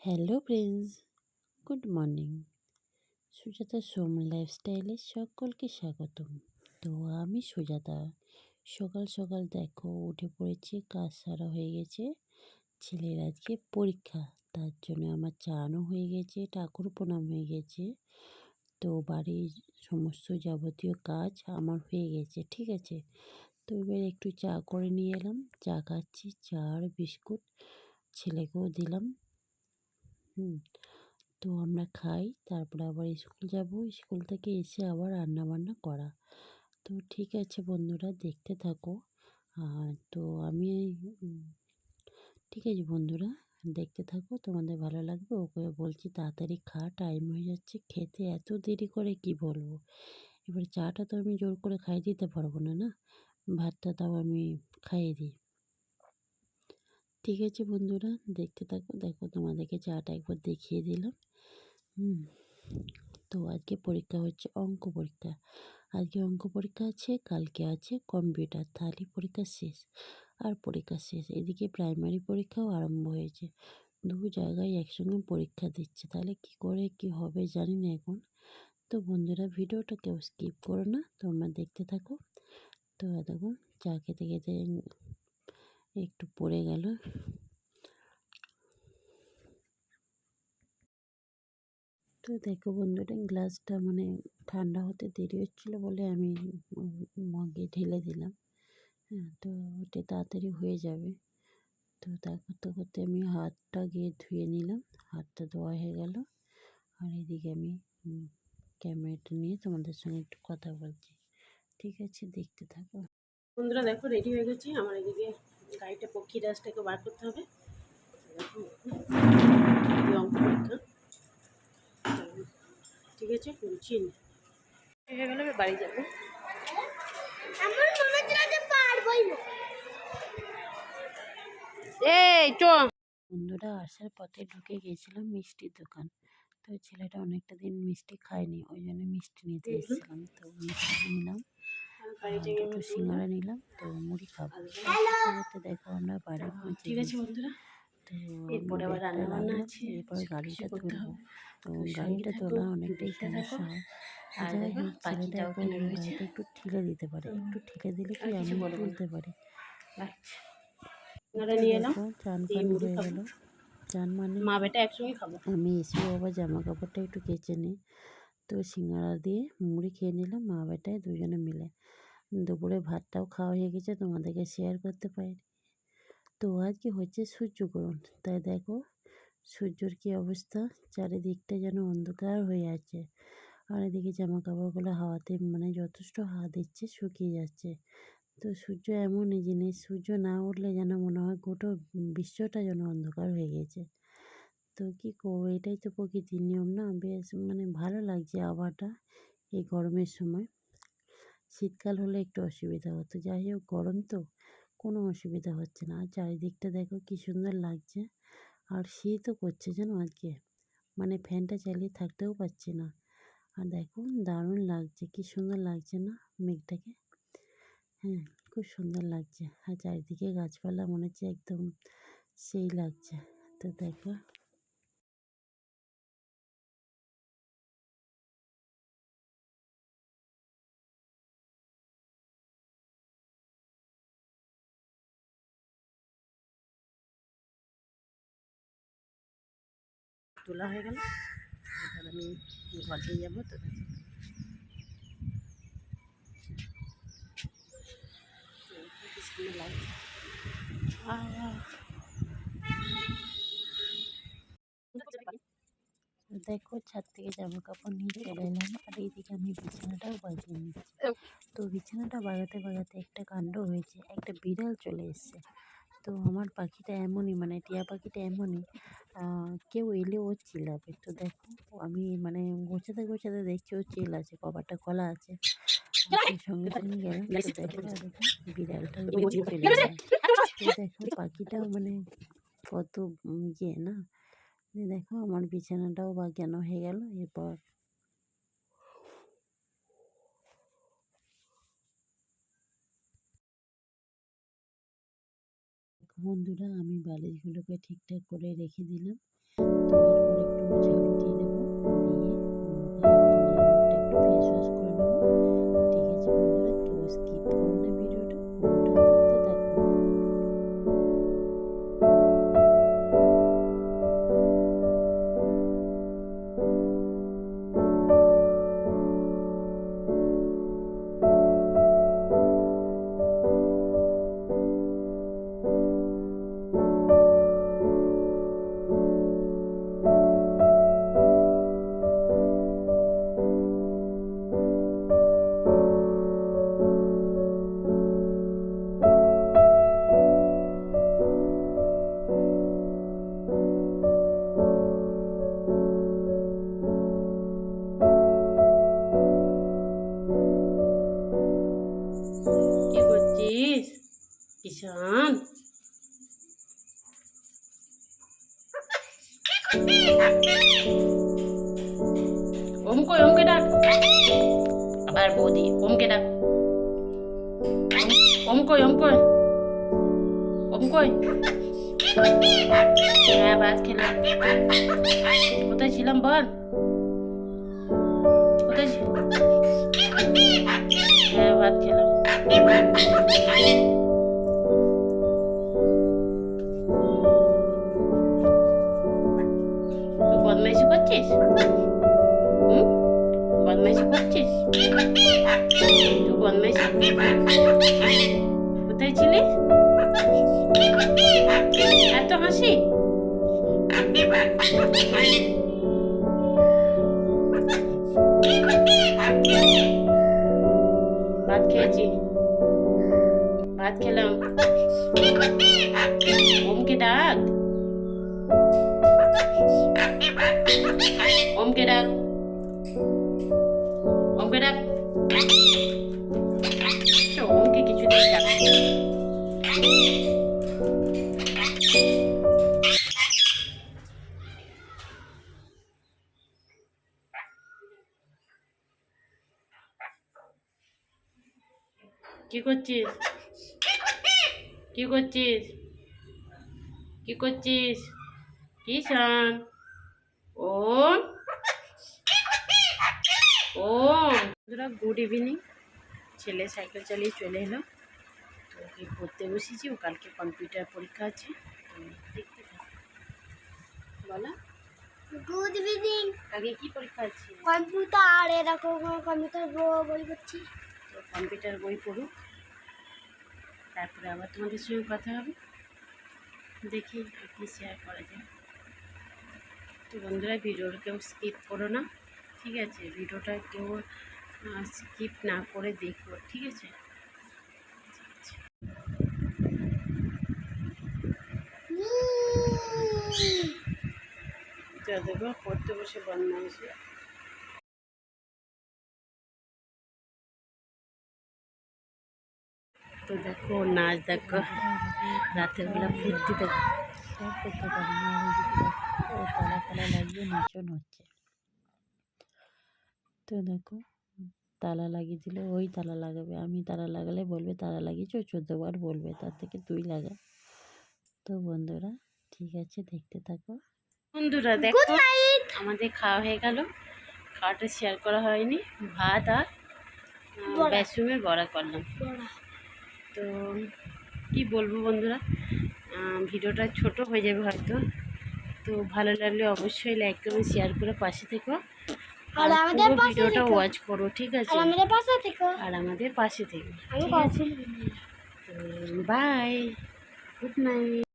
Hello friends good morning Sujata Som লাইফস্টাইলে সকলকে স্বাগতম। তো আমি সুজাতা। সকাল সকাল দেখো, উঠে পড়েছি, কাজ সারা হয়ে গেছে। ছেলের আজকে পরীক্ষা, তার জন্য আমার চানও হয়ে গেছে, ঠাকুর প্রণাম হয়ে গেছে। তো বাড়ির সমস্ত যাবতীয় কাজ আমার হয়ে গেছে, ঠিক আছে? তো এবার একটু চা করে নিয়ে এলাম। চা খাচ্ছি, চা আর বিস্কুট ছেলেকেও দিলাম। হুম, তো আমরা খাই, তারপরে আবার স্কুল যাব। স্কুল থেকে এসে আবার রান্না বান্না করা। তো ঠিক আছে বন্ধুরা, দেখতে থাকো। আর তো আমি ঠিক আছে বন্ধুরা, দেখতে থাকো। তোমাদের ভালো লাগবে? ওকে বলছি তাড়াতাড়ি খা টাইম হয়ে যাচ্ছে। খেতে এত দেরি করে কি বলব? এবার চাটা তো আমি জোর করে খাই দিতে পারব না না? ভাতটা তাও আমি খাইয়ে দিই। ঠিক আছে বন্ধুরা, দেখতে থাকো। দেখো তোমাদেরকে চাটা একবার দেখিয়ে দিলাম। হুম, তো আজকে পরীক্ষা হচ্ছে অঙ্ক পরীক্ষা। আজকে অঙ্ক পরীক্ষা আছে, কালকে আছে কম্পিউটার, তাহলে পরীক্ষা শেষ। আর পরীক্ষা শেষ, এদিকে প্রাইমারি পরীক্ষাও আরম্ভ হয়েছে। দু জায়গায় একসঙ্গে পরীক্ষা দিচ্ছে, তাহলে কি করে, কি হবে জানি না এখন। তো বন্ধুরা ভিডিওটা কেউ স্কিপ করো না, তোমরা দেখতে থাকো। তো দেখো, চা খেতে খেতে একটু পড়ে গেল। তো দেখো বন্ধুরা, গ্লাসটা মানে ঠান্ডা হতে দেরি হচ্ছিল বলে আমি মগে ঢেলে দিলাম। হ্যাঁ তো ওটা তাড়াতাড়ি হয়ে যাবে। তো তা করতে করতে আমি হাতটা গিয়ে ধুয়ে নিলাম। হাতটা ধোয়া হয়ে গেল। আর এদিকে আমি ক্যামেরাটা নিয়ে তোমাদের সঙ্গে একটু কথা বলছি। ঠিক আছে, দেখতে থাকো। বন্ধুরা, দেখো রেডি হয়ে গেছি। আমার এদিকে গাড়িটা পক্ষী রাজটাকে বার করতে হবে। অঙ্ক পরীক্ষা। ঠিক আছে বলছি হয়ে গেলে বাড়ি যাব। এই চ বন্ধুরা আসার পথে ঢুকে গিয়েছিলাম মিষ্টির দোকান। তো ছেলেটা অনেকটা দিন মিষ্টি খায়নি ওই জন্য মিষ্টি নিতে এসেছিলাম। তো মিষ্টি নিলাম। দুটো সিঙ্গারা নিলাম তো মুড়ি খাব। করতে দেখো আমরা বাড়ি ঠিক আছে বন্ধুরা। তো এরপরে আবার রান্না বান্না আছে এরপর গাড়িটা তুলবো। তো তো গাড়িটা তোলা অনেকটাই সমস্যা হয় যাই হোক ছেলেটা একটু ঠেলে দিতে পারে একটু ঠেলে দিলে কি আমি তুলতে পারি? আচ্ছা। চান ফান হয়ে খাব। চান মানে? মা বেটা একসঙ্গে খাব। আমি এসে আবার জামা কাপড়টা একটু কেচে নিই। তো সিঙ্গারা দিয়ে মুড়ি খেয়ে নিলাম মা বেটায় দুজনে মিলে। দুপুরে ভাতটাও খাওয়া হয়ে গেছে, তোমাদেরকে শেয়ার করতে পারিনি। তো আজকে হচ্ছে সূর্যগ্রহণ, তাই দেখো সূর্যর কী অবস্থা? চারিদিকটা যেন অন্ধকার হয়ে আছে। আর এদিকে জামা কাপড়গুলো হাওয়াতে মানে যথেষ্ট হাওয়া দিচ্ছে, শুকিয়ে যাচ্ছে। তো সূর্য এমনই জিনিস, সূর্য না উঠলে যেন মনে হয় গোটা বিশ্বটা যেন অন্ধকার হয়ে গেছে। তো কী করব, এটাই তো প্রকৃতির নিয়ম না? বেশ মানে ভালো লাগছে আবহাওয়াটা এই গরমের সময়। শীতকাল হলে একটু অসুবিধা হতো। যাই হোক, গরম তো, কোনো অসুবিধা হচ্ছে না। আর চারিদিকটা দেখো কী সুন্দর লাগছে। আর শীতও করছে যেন আজকে। মানে ফ্যানটা চালিয়ে থাকতেও পারছি না। আর দেখো, দারুণ লাগছে। কী সুন্দর লাগছে না মেঘটাকে? হ্যাঁ খুব সুন্দর লাগছে। আর চারিদিকে গাছপালা মনে হচ্ছে একদম সেই লাগছে। তো দেখো তোলা হয়ে গেল। আমি ঘরে যাব তো। দেখো, ছাদ থেকে জামা কাপড় নিয়ে চলে এলাম। আর এইদিকে আমি বিছানাটাও বাগিয়ে নিচ্ছি। তো বিছানাটা বাগাতে বাগাতে একটা কাণ্ড হয়েছে। একটা বিড়াল চলে এসছে। তো আমার পাখিটা এমনই মানে টিয়া পাখিটা এমনই কেউ এলে ও চিল্লাবে। তো দেখো আমি মানে গোছাতে গোছাতে দেখছি ও চিল আছে। কভারটা খোলা আছে সঙ্গে সঙ্গে গেলাম তো দেখো বিড়ালটা চলে তো দেখো পাখিটাও মানে কত ইয়ে না? দেখো আমার বিছানাটাও বাগানো হয়ে গেল এরপর বন্ধুরা আমি বালিশগুলোকে ঠিকঠাক করে রেখে দিলাম। কিষান ওম কই ওমকে ডাক আবার বৌদি ওমকে ডাক ওম কই ওম কই ওম কই হ্যাঁ ভাত খেলাম কোথায় ছিলাম বল কোথায় ছি- হ্যাঁ ভাত খেলাম কোথায় ছিলিস এত হাসি ভাত খেয়েছি ভাত খেলাম ওমকে ডাক ওমকে ডাক কিছুতেই ডাক কি করছিস? কি করছিস? কি করছিস ওম? ওম? বন্ধুরা গুড ইভিনিং ছেলে সাইকেল চালিয়ে চলে এলো। তো ওকে পড়তে বসেছি ও কালকে কম্পিউটার পরীক্ষা আছে। তো দেখতে। বলো। গুড ইভিনিং আগে কি পরীক্ষা আছে? কম্পিউটার এরকম কম্পিউটার বই করছি তো কম্পিউটার বই পড়ুক তারপরে আবার তোমাদের সঙ্গে কথা হবে। দেখি কি শেয়ার করা যায়। তো বন্ধুরা ভিডিওটা কেউ স্কিপ করো না। ঠিক আছে ভিডিওটা কেউ স্কিপ না করে দেখো ঠিক আছে? তো দেখো পড়তে বসে বদমাইশি। তো দেখো নাচ দেখো রাতের বেলা ফুর্তি দেখো সব করতে পারি না ও তালা ফালা লাগিয়ে নাচন হচ্ছে তো দেখো তালা লাগিয়ে দিলে ওই তালা লাগাবে আমি তালা লাগালে বলবে তালা লাগিয়েছ চোদ্দ বার বলবে তার থেকে তুই লাগা। তো বন্ধুরা ঠিক আছে দেখতে থাকো। বন্ধুরা দেখো আমাদের খাওয়া হয়ে গেল। খাওয়াটা শেয়ার করা হয়নি ভাত আর। বেসমের বড়া। করলাম। তো কি বলব বন্ধুরা ভিডিওটা ছোট হয়ে যাবে হয়তো। তো ভালো লাগলে অবশ্যই লাইক করবে শেয়ার করে পাশে থেকো। আর আমাদের পাশে ভিডিওটা ওয়াচ করো ঠিক আছে? আর আমাদের পাশে থেকো। আর আমাদের পাশে থেকো আমি বাই গুড নাইট